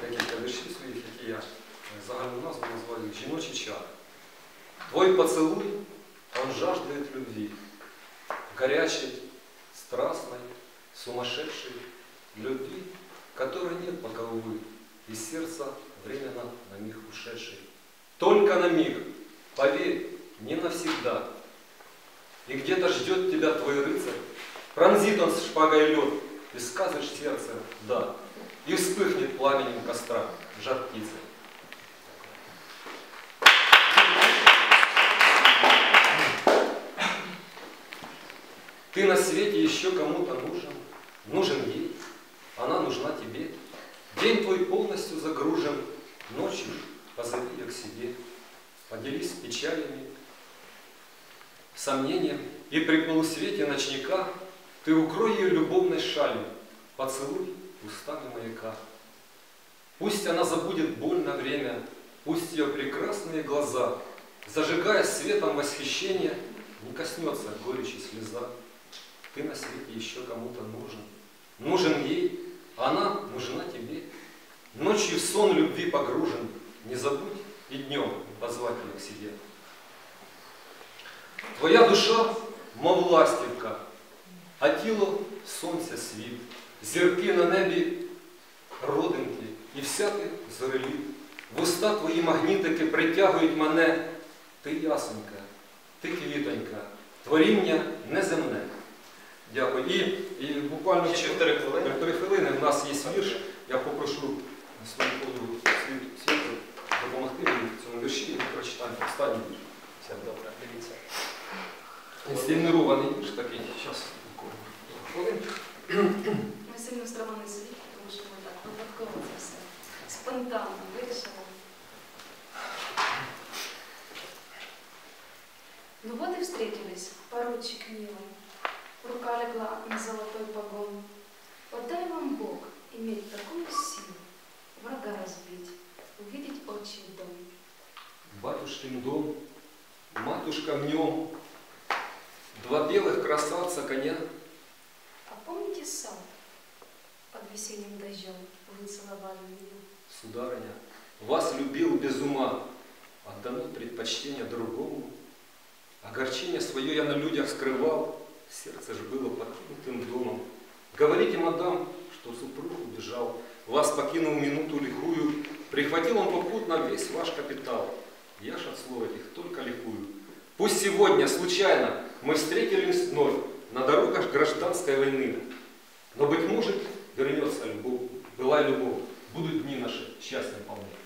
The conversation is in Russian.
декілька віршів своїх, які я е, загальну назву назвав їх «Жіночий чар». Твой поцелуй, он жаждет любви, горячей, страстной, сумасшедшей любви, которой нет пока, увы, из сердца временно на миг ушедшей. Только на миг, поверь, не навсегда. И где-то ждет тебя твой рыцарь, пронзит он с шпагой лед, и скажешь сердце «да», и вспыхнет пламенем костра жар птицы. Ты на свете еще кому-то нужен, нужен ей, она нужна тебе. День твой полностью загружен, ночью позови ее к себе, поделись печалями, сомнением, и при полусвете ночника ты укрой ее любовной шалью, поцелуй устами маяка. Пусть она забудет боль на время, пусть ее прекрасные глаза, зажигая светом восхищения, не коснется горечи слеза. Ты на свете еще кому-то нужен, нужен ей, а она нужна тебе. Ночью в сон любви погружен, не забудь и днем позвать ее к себе. Твоя душа, мов ластівка, а тіло сонця світ, зірки на небі родинки, І вся ти зореліт. Вуста твої магнітики притягують мене, ти ясенька, ти квітонька, творіння неземне. Дякую. І, і буквально Ще хвилини. Півтори хвилини в нас є вірш. Я попрошу свою подругу Світу допомогти мені в цьому вірші і прочитаємо останній вірш. Все добре, дивіться. Інсценірований вірш такий. Зараз хвилин. Ми сильно стримали спонтанно вирішили. Ну вот и встретились, поручик милый. Рука легла на золотой погон. Вот дай вам Бог иметь такую силу, врага разбить, увидеть отчий дом. Батюшкин дом, матушка в нем, два белых красавца коня. А помните сад под весенним дождем вы целовали меня? Сударыня, вас любил без ума, отдано предпочтение другому. Огорчение свое я на людях скрывал, сердце же было покинутым домом. Говорите, мадам, что супруг убежал, вас покинул минуту лихую, прихватил он попутно весь ваш капитал. Я ж от слов этих только ликую. Пусть сегодня, случайно, мы встретились вновь на дорогах гражданской войны, но, быть может, вернется любовь, была любовь, будут дни наши счастьем полны.